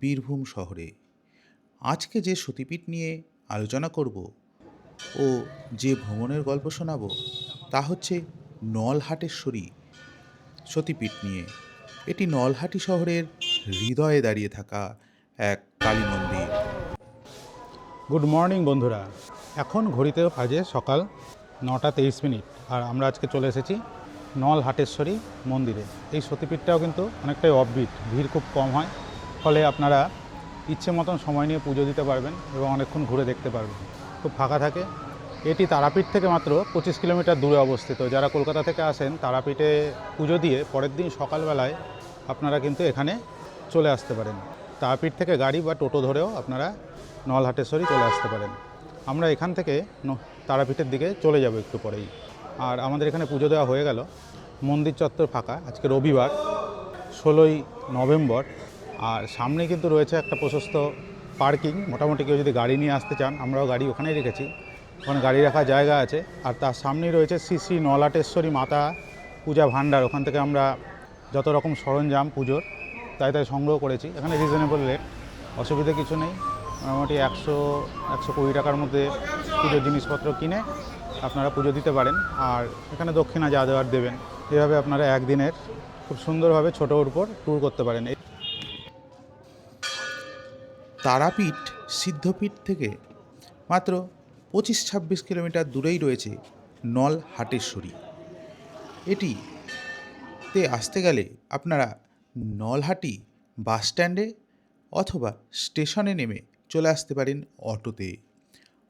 বীরভূম শহরে। আজকে যে সতীপীঠ নিয়ে আলোচনা করব ও যে ভ্রমণের গল্প শোনাব, তা হচ্ছে নলহাটেশ্বরী সতীপীঠ নিয়ে। এটি নলহাটি শহরের হৃদয়ে দাঁড়িয়ে থাকা এক কালী মন্দির। গুড মর্নিং বন্ধুরা। এখন ঘড়িতে বাজে সকাল নটা তেইশ মিনিট, আর আমরা আজকে চলে এসেছি নল হাটেশ্বরী মন্দিরে। এই সতীপীঠটাও কিন্তু অনেকটাই অফবিট ভিড় খুব কম হয়। ফলে আপনারা ইচ্ছে মতন সময় নিয়ে পুজো দিতে পারবেন এবং অনেকক্ষণ ঘুরে দেখতে পারবেন। খুব ফাঁকা থাকে। এটি তারাপীঠ থেকে মাত্র পঁচিশ কিলোমিটার দূরে অবস্থিত। যারা কলকাতা থেকে আসেন, তারাপীঠে পুজো দিয়ে পরের দিন সকালবেলায় আপনারা কিন্তু এখানে চলে আসতে পারেন। তারাপীঠ থেকে গাড়ি বা টোটো ধরেও আপনারা নলহাটেশ্বরী চলে আসতে পারেন। আমরা এখান থেকে তারাপীঠের দিকে চলে যাব একটু পরেই। আর আমাদের এখানে পুজো দেওয়া হয়ে গেল। মন্দির চত্বর ফাঁকা। আজকে রবিবার, ষোলোই নভেম্বর আর সামনে কিন্তু রয়েছে একটা প্রশস্ত পার্কিং। মোটামুটি কেউ যদি গাড়ি নিয়ে আসতে চান, আমরাও গাড়ি ওখানেই রেখেছি। ওখানে গাড়ি রাখার জায়গা আছে। আর তার সামনেই রয়েছে শ্রী শ্রী নলাটেশ্বরী মাতা পূজা ভাণ্ডার। ওখান থেকে আমরা যত রকম সরঞ্জাম, পুজোর, তাই তাই সংগ্রহ করেছি। এখানে রিজনেবল রেট অসুবিধা কিছু নেই। মোটামুটি একশো একশো কুড়ি টাকার মধ্যে পুজোর জিনিসপত্র কিনে আপনারা পুজো দিতে পারেন। আর এখানে দক্ষিণা যা দেওয়ার দেবেন। এভাবে আপনারা একদিনের খুব সুন্দরভাবে ছোটোর উপর ট্যুর করতে পারেন। তারাপীঠ সিদ্ধপীঠ থেকে মাত্র পঁচিশ ছাব্বিশ কিলোমিটার দূরেই রয়েছে নল হাটেশ্বরী এটি তে আসতে গেলে আপনারা নলহাটি বাস স্ট্যান্ডে অথবা স্টেশনে নেমে চলে আসতে পারেন অটোতে।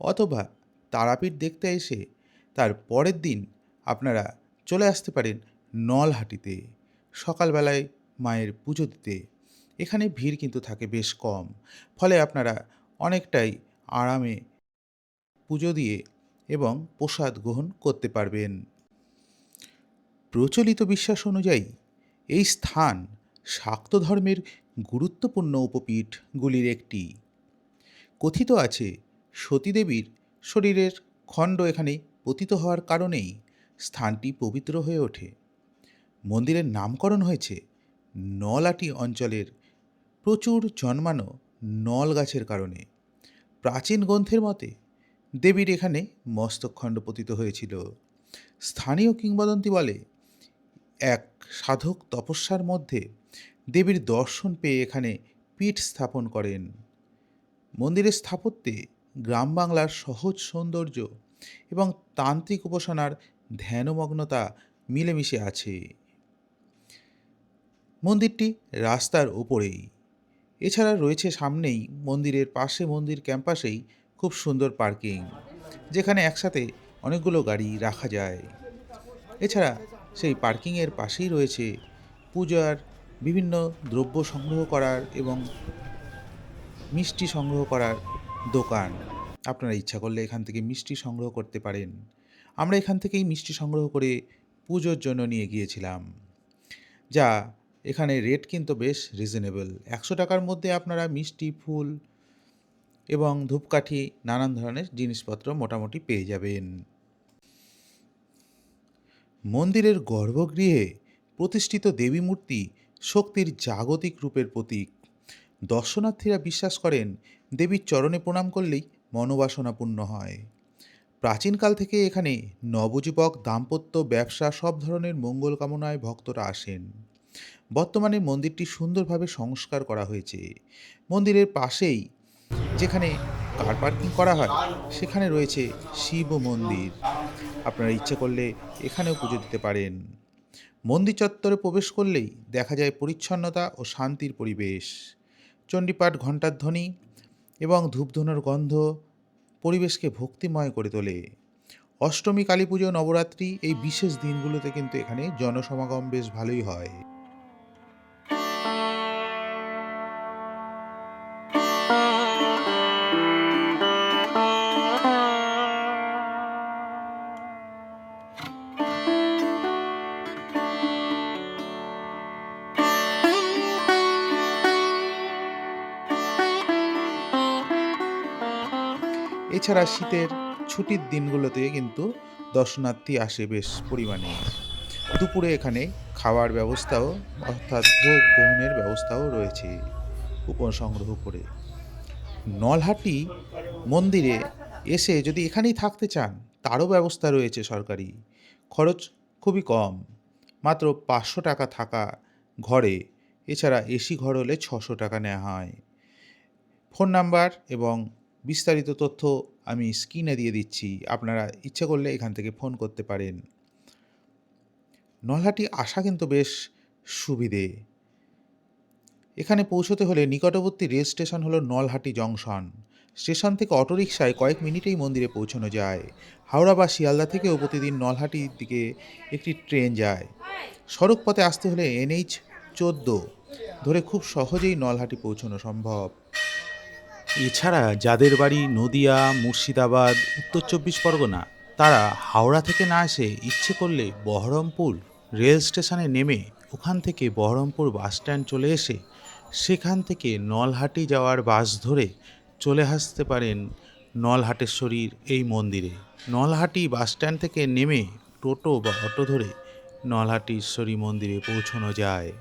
অথবা তারাপীঠ দেখতে এসে তার পরের দিন আপনারা চলে আসতে পারেন নলহাটিতে। সকালবেলায় মায়ের পুজো দিতে। এখানে ভিড় কিন্তু থাকে বেশ কম। ফলে আপনারা অনেকটাই আরামে পুজো দিয়ে এবং প্রসাদ গ্রহণ করতে পারবেন। প্রচলিত বিশ্বাস অনুযায়ী, এই স্থান শাক্ত ধর্মের গুরুত্বপূর্ণ উপপীঠগুলির একটি। কথিত আছে, সতীদেবীর শরীরের খণ্ড এখানে পতিত হওয়ার কারণেই স্থানটি পবিত্র হয়ে ওঠে। মন্দিরের নামকরণ হয়েছে নলাটি অঞ্চলের প্রচুর জন্মানো নল গাছের কারণে। প্রাচীন গ্রন্থের মতে, দেবীর এখানে মস্তকখণ্ড পতিত হয়েছিল। স্থানীয় কিংবদন্তি বলে, এক সাধক তপস্যার মধ্যে দেবীর দর্শন পেয়ে এখানে পীঠ স্থাপন করেন। মন্দিরের স্থাপত্যে গ্রাম বাংলার সহজ সৌন্দর্য এবং তান্ত্রিক উপাসনার ধ্যানমগ্নতা মিলেমিশে আছে। মন্দিরটি রাস্তার ওপরেই এছাড়া রয়েছে সামনেই মন্দিরের পাশে মন্দির ক্যাম্পাসেই খুব সুন্দর পার্কিং, যেখানে একসাথে অনেকগুলো গাড়ি রাখা যায়। এছাড়া সেই পার্কিংয়ের পাশেই রয়েছে পূজার বিভিন্ন দ্রব্য সংগ্রহ করার এবং মিষ্টি সংগ্রহ করার দোকান। আপনারা ইচ্ছা করলে এখান থেকে মিষ্টি সংগ্রহ করতে পারেন। আমরা এখান থেকেই মিষ্টি সংগ্রহ করে পুজোর জন্য নিয়ে গিয়েছিলাম, যা এখানে রেট কিন্তু বেশ রিজনেবল একশো টাকার মধ্যে আপনারা মিষ্টি, ফুল এবং ধূপকাঠি, নানান ধরনের জিনিসপত্র মোটামুটি পেয়ে যাবেন। মন্দিরের গর্ভগৃহে প্রতিষ্ঠিত দেবী মূর্তি শক্তির জাগতিক রূপের প্রতীক। দর্শনার্থীরা বিশ্বাস করেন, দেবীর চরণে প্রণাম করলেই মনোবাসনা পূর্ণ হয়। প্রাচীনকাল থেকে এখানে নবযুবক, দাম্পত্য, ব্যবসা সব ধরনের মঙ্গল কামনায় ভক্তরা আসেন। বর্তমানে মন্দিরটি সুন্দরভাবে সংস্কার করা হয়েছে। মন্দিরের পাশেই যেখানে কার পার্কিং করা হয়, সেখানে রয়েছে শিব মন্দির। আপনারা ইচ্ছে করলে এখানেও পুজো দিতে পারেন। মন্দির চত্বরে প্রবেশ করলেই দেখা যায় পরিচ্ছন্নতা ও শান্তির পরিবেশ। চণ্ডীপাঠ ঘণ্টার ধ্বনি এবং ধূপধুনোর গন্ধ পরিবেশকে ভক্তিময় করে তোলে। অষ্টমী কালী পুজো, নবরাত্রি এই বিশেষ দিনগুলোতে কিন্তু এখানে জনসমাগম বেশ ভালোই হয়। এছাড়া শীতের ছুটির দিনগুলোতে কিন্তু দর্শনার্থী আসে বেশ পরিমাণে। দুপুরে এখানে খাওয়ার ব্যবস্থাও, অর্থাৎ ভোগ গ্রহণের ব্যবস্থাও রয়েছে কুপন সংগ্রহ করে। নলহাটি মন্দিরে এসে যদি এখানেই থাকতে চান, তারও ব্যবস্থা রয়েছে সরকারি। খরচ খুবই কম, মাত্র পাঁচশো টাকা থাকা ঘরে। এছাড়া এসি ঘর হলে ছশো টাকা নেওয়া হয়। ফোন নাম্বার এবং বিস্তারিত তথ্য আমি স্ক্রিনে দিয়ে দিচ্ছি। আপনারা ইচ্ছে করলে এখান থেকে ফোন করতে পারেন। নলহাটি আসা কিন্তু বেশ সুবিধে। এখানে পৌঁছতে হলে নিকটবর্তী রেল স্টেশন হলো নলহাটি জংশন। স্টেশন থেকে অটোরিকশায় কয়েক মিনিটেই মন্দিরে পৌঁছানো যায়। হাওড়া বা শিয়ালদা থেকেও প্রতিদিন নলহাটির দিকে একটি ট্রেন যায়। সড়ক পথে আসতে হলে এনএইচ চোদ্দ ধরে খুব সহজেই নলহাটি পৌঁছানো সম্ভব। এছাড়া যাদের বাড়ি নদিয়া, মুর্শিদাবাদ, উত্তর চব্বিশ পরগনা, তারা হাওড়া থেকে না এসে ইচ্ছে করলে বহরমপুর রেল স্টেশনে নেমে ওখান থেকে বহরমপুর বাস স্ট্যান্ড চলে এসে সেখান থেকে নলহাটি যাওয়ার বাস ধরে চলে আসতে পারেন নলহাটেশ্বরীর এই মন্দিরে। নলহাটি বাস স্ট্যান্ড থেকে নেমে টোটো বা অটো ধরে নলহাটি ঈশ্বরী মন্দিরে পৌঁছানো যায়।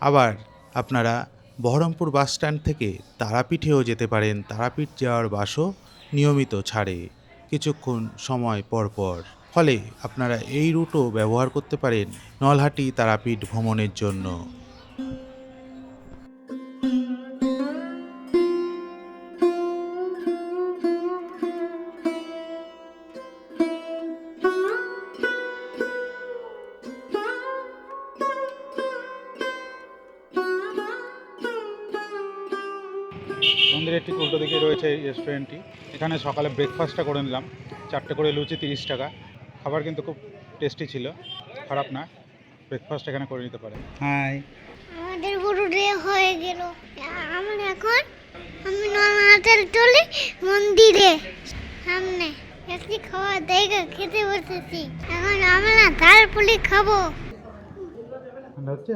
আবার আপনারা বহরমপুর বাস স্ট্যান্ড থেকে তারাপীঠেও যেতে পারেন তারাপীঠ যাওয়ার বাসও নিয়মিত ছাড়ে কিছুক্ষণ সময় পর পর। ফলে আপনারা এই রুটও ব্যবহার করতে পারেন নলহাটি তারাপীঠ ভ্রমণের জন্য। মন্দিরের ঠিক উল্টো দিকে রয়েছে এই রেস্টুরেন্টটি এখানে সকালে ব্রেকফাস্টটা করে নিলাম। চারটে করে লুচি তিরিশ টাকা। খাবার কিন্তু খুব টেস্টি ছিল। খারাপ না। ব্রেকফাস্ট এখানে করে নিতে পারে হাই আমাদের গরু রে হয়ে গেল। আমরা এখন আমি ননাতের চলে মন্দিরে। সামনে একটি খাওয়া জায়গা খেতে বসেছি। এখন আমরা ডাল পুলি খাব। ঠান্ডা হচ্ছে?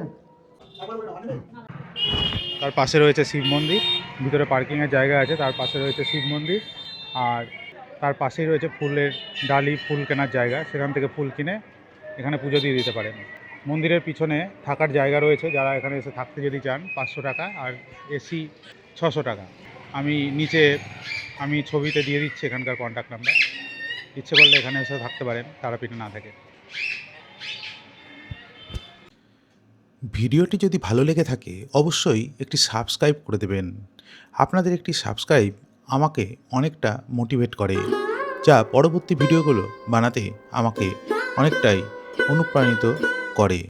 তার পাশে রয়েছে শিব মন্দির, ভিতরে পার্কিংয়ের জায়গা আছে, তার পাশে রয়েছে শিব মন্দির, আর তার পাশেই রয়েছে ফুলের ডালি, ফুল কেনার জায়গা, সেখান থেকে ফুল কিনে এখানে পুজো দিয়ে দিতে পারেন। মন্দিরের পিছনে থাকার জায়গা রয়েছে, যারা এখানে এসে থাকতে যদি চান, পাঁচশো টাকা আর এসি ছশো টাকা। আমি নিচে, আমি ছবিতে দিয়ে দিচ্ছি এখানকার কন্ট্যাক্ট নাম্বার ইচ্ছে করলে এখানে এসে থাকতে পারেন, তারাপীঠে না থেকে। ভিডিওটি যদি ভালো লেগে থাকে, অবশ্যই একটি সাবস্ক্রাইব করে দেবেন। আপনাদের একটি সাবস্ক্রাইব আমাকে অনেকটা মোটিভেট করে, যা পরবর্তী ভিডিওগুলো বানাতে আমাকে অনেকটাই অনুপ্রাণিত করে।